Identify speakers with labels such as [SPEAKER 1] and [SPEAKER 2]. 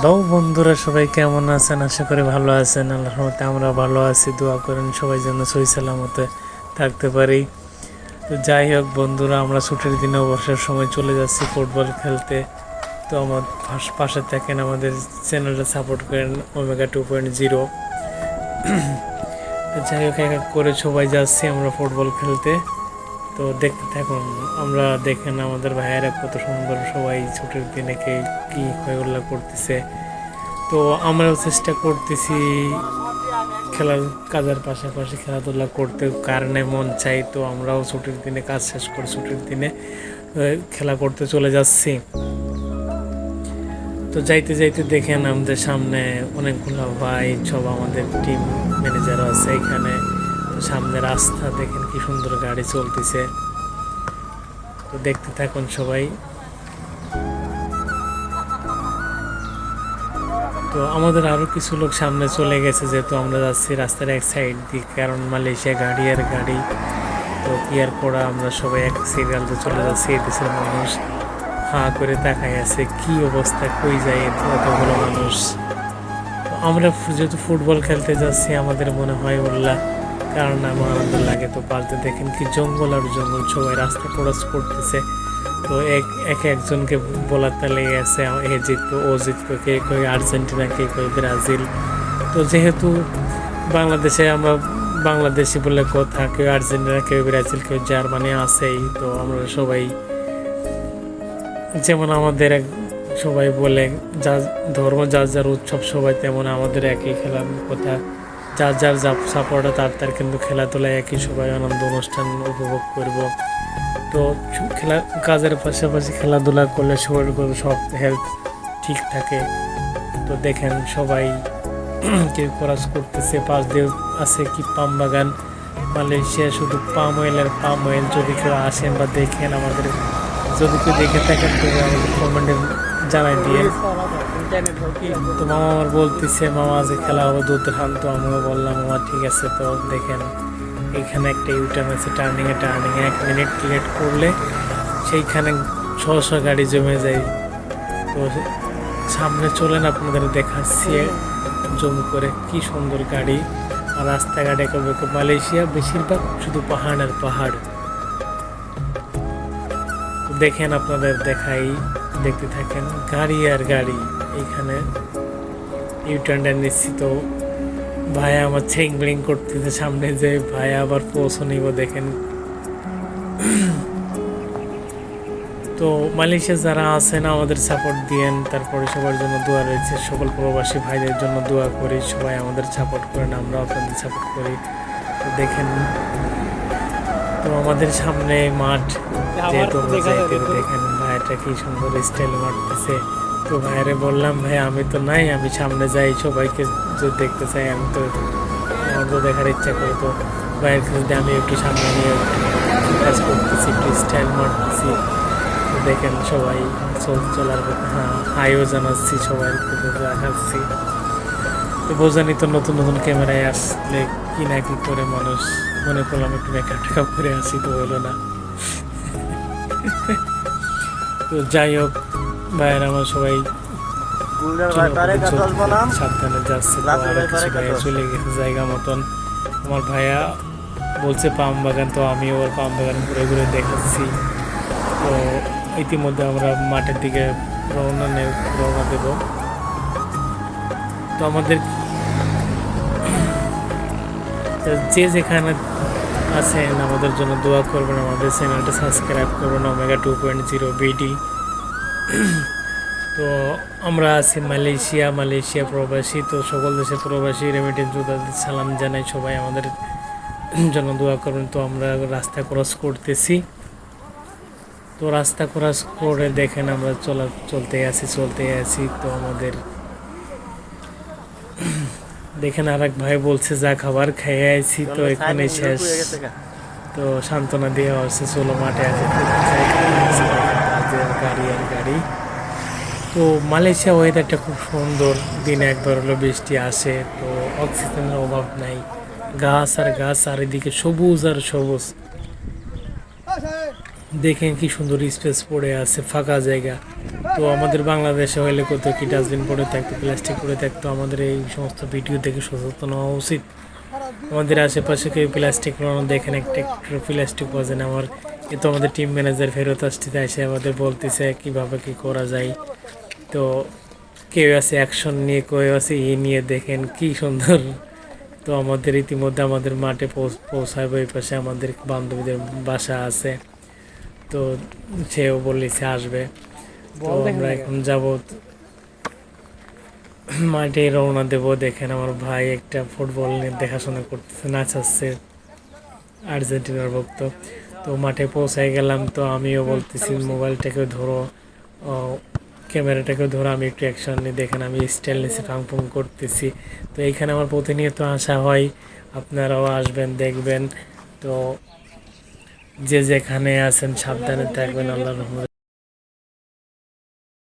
[SPEAKER 1] Hello বন্ধুরা, সবাই কেমন আছেন? আশা করি ভালো আছেন। আল্লাহর আমরা ভালো আছি। দোয়া করেন সবাই যেন সই সালামতে থাকতে পারি। তো যাই হোক বন্ধুরা, আমরা ছুটির দিনে অবসর সময় চলে যাচ্ছি ফুটবল খেলতে। তো আমার পাশে থাকেন আমাদের চ্যানেলটা সাপোর্ট করেন ওমেগা টু পয়েন্ট জিরো। যাই হোক এক করে সবাই যাচ্ছি আমরা ফুটবল খেলতে। তো দেখতে থাকুন, আমরা দেখেন আমাদের ভাইয়েরা কত সুন্দর সবাই ছুটির দিনে কে কি হয়ে করতেছে। তো আমরাও চেষ্টা করতেছি খেলার কাজের পাশাপাশি খেলাধুলা করতে, কারণে মন চাই তো আমরাও ছুটির দিনে কাজ শেষ করে ছুটির দিনে খেলা করতে চলে যাচ্ছি। তো যাইতে যাইতে দেখেন আমাদের সামনে অনেকগুলো ভাই সব আমাদের টিম ম্যানেজার আছে এখানে। সামনে রাস্তা, দেখেন কি সুন্দর গাড়ি চলতেছে। তো দেখতে থাকুন সবাই। তো আমাদের আরও কিছু লোক সামনে চলে গেছে, যেহেতু আমরা যাচ্ছি রাস্তার এক সাইড দিয়ে, কারণ মালয়েশিয়া গাড়ি আর গাড়ি। তো কি আর করা, আমরা সবাই এক সিরিয়াল সিরিয়ালতে চলে যাচ্ছি, এই দেশের মানুষ। হাঁ করে তাকাই আছে, কি অবস্থা, কই যায় এত এতগুলো মানুষ। তো আমরা যেহেতু ফুটবল খেলতে যাচ্ছি, আমাদের মনে হয় উল্লাহ। কারণ আমার আমাদের লাগে তো পাল্টে দেখেন কি জঙ্গল আর জঙ্গল সবাই রাস্তা ক্রস করতেছে। তো এক এক একজনকে বলাতে লেগে আছে এ জিততো ও জিততো কে কই আর্জেন্টিনা, কে কই ব্রাজিল। তো যেহেতু বাংলাদেশে আমরা বাংলাদেশি বলে কথা, কেউ আর্জেন্টিনা, কেউ ব্রাজিল, কেউ জার্মানি আছেই, তো আমরা সবাই যেমন আমাদের সবাই বলে, যা ধর্ম যার যার উৎসব সবাই তেমন আমাদের একই খেলার কথা। যার যার যা সাপোর্টে তার তার কিন্তু খেলাধুলায় একই সবাই আনন্দ অনুষ্ঠান উপভোগ করব। তো খেলা, কাজের পাশাপাশি খেলাধুলা করলে শরীর সব হেলথ ঠিক থাকে। তো দেখেন সবাই কেউ খরচ করতেছে, পাশ দিয়ে আছে কি পাম বাগান, মালয়েশিয়া শুধু পাম অয়েলের পাম অয়েল যদি কেউ আসেন বা দেখেন আমাদের, যদি কেউ দেখে থাকেন তবে আমাদের কমেন্টে জানাই দিয়ে। তো মামা আমার বলতেছে, মামা যে খেলা হবে খান তো আমিও বললাম, মামা, ঠিক আছে তো, দেখেন। এখানে একটা ইউটার্ন আছে টার্নিংয়ে টার্নিংয়ে এক মিনিট লেট করলে সেইখানে ছশো গাড়ি জমে যায়। তো সামনে চলেন, আপনাদের দেখাচ্ছি জম করে কি সুন্দর গাড়ি। আর রাস্তাঘাট একেবারে মালয়েশিয়া, বেশিরভাগ শুধু পাহাড় আর পাহাড়। দেখেন, আপনাদের দেখাই। দেখতে থাকেন, গাড়ি আর গাড়ি। এইখানে ইউটার্নটা নিচ্ছি তো ভাইয়া আমার ছেং ব্লিং করতেছে সামনে যে ভাইয়া আবার পৌঁছ নিব, দেখেন। তো মালয়েশিয়া যারা আছেন, আমাদের সাপোর্ট দিয়েন। তারপরে সবার জন্য দোয়া রয়েছে। সকল প্রবাসী ভাইদের জন্য দোয়া করি। সবাই আমাদের সাপোর্ট করেন আমরা আপনাদের সাপোর্ট করি। তো দেখেন তো আমাদের সামনে মাঠ যেহেতু যাইতে দেখেন ভাইয়াটা কি সুন্দর স্টাইল মারতেছে। তো ভাইয়ারে বললাম ভাই আমি তো নাই আমি সামনে যাই সবাইকে যদি দেখতে চাই আমি তো আমার তো দেখার ইচ্ছা করে। তো ভাইয়ের যদি আমি একটু সামনে নিয়ে একটু কাজ করতেছি একটু স্টাইল মারতেছি দেখেন সবাই চল চলার কথা হ্যাঁ হাইও জানাচ্ছি সবাই দেখাচ্ছি। তো বোঝানি তো নতুন নতুন ক্যামেরায় আসলে কি না কি করে মানুষ মনে করলাম একটু মেকআপ টেকআপ করে আসি তো হলো না। তো যাই হোক ভাইয়ের আমার সবাই সাবধানে যাচ্ছে চলে গেছে জায়গা মতন। আমার ভাইয়া বলছে পাম বাগান তো আমি ওর পাম বাগান ঘুরে ঘুরে দেখাচ্ছি তো ইতিমধ্যে আমরা মাঠের দিকে রওনা রওনা দেব। তো আমাদের যে যেখানে আছেন, আমাদের জন্য দোয়া করবেন, আমাদের চ্যানেলটা সাবস্ক্রাইব করবেন omega two point zero BD তো আমরা আছি মালয়েশিয়া মালয়েশিয়া প্রবাসী, তো সকল দেশের প্রবাসী রেমিটেন্স যোদ্ধাদের সালাম জানাই, সবাই আমাদের জন্য দোয়া করবেন। তো আমরা রাস্তা ক্রস করতেছি। তো রাস্তা ক্রস করে দেখেন আমরা চলা চলতে আছি চলতে আছি। তো আমাদের দেখেন আর এক ভাই বলছে যা খাবার খেয়ে আইছি তো এখানে শেষ। তো সান্ত্বনা দেওয়া হচ্ছে চলো মাঠে আছে গাড়ি আর গাড়ি। তো মালয়েশিয়া ওয়েদারটা খুব সুন্দর দিনে একবার হলো বৃষ্টি আসে তো অক্সিজেনের অভাব নাই। গাছ আর গাছ চারিদিকে সবুজ আর সবুজ। দেখেন কি সুন্দর স্পেস পড়ে আছে, ফাঁকা জায়গা। তো আমাদের বাংলাদেশে হলে কত কি ডাস্টবিন পড়ে থাকতো প্লাস্টিক পড়ে থাকতো, আমাদের এই সমস্ত ভিডিও দেখে সচেতন হওয়া উচিত। আমাদের আশেপাশে কেউ প্লাস্টিক পড়ানো দেখেন একটা প্লাস্টিক পাওয়া আমার। এ তো আমাদের টিম ম্যানেজার ফেরত আসতে এসে আমাদের বলতেছে কীভাবে কি করা যায়। তো কেউ আছে অ্যাকশন নিয়ে, কেউ আছে ই নিয়ে, দেখেন কি সুন্দর। তো আমাদের ইতিমধ্যে আমাদের মাঠে পৌঁছ- পৌঁছাবে ওই পাশে আমাদের বান্ধবীদের বাসা আছে। তো সেও বলেছে আসবে। তো আমরা এখন যাব। মাঠে রওনা দেব। দেখেন আমার ভাই একটা ফুটবল নিয়ে দেখাশোনা করতেছে। নাচাচ্ছে আর্জেন্টিনার ভক্ত। তো মাঠে পৌঁছায় গেলাম। তো আমিও বলতেছি মোবাইলটাকে ধরো। ও, ক্যামেরাটাকে ধরো। আমি একটু অ্যাকশন নিয়ে দেখেন আমি স্টাইল নিয়েছি ফাং ফুং করতেছি। তো এইখানে আমার প্রতিনিয়ত আসা হয়। আপনারাও আসবেন দেখবেন। তো যে যেখানে আছেন সাবধানে থাকবেন আল্লাহ রহমতে।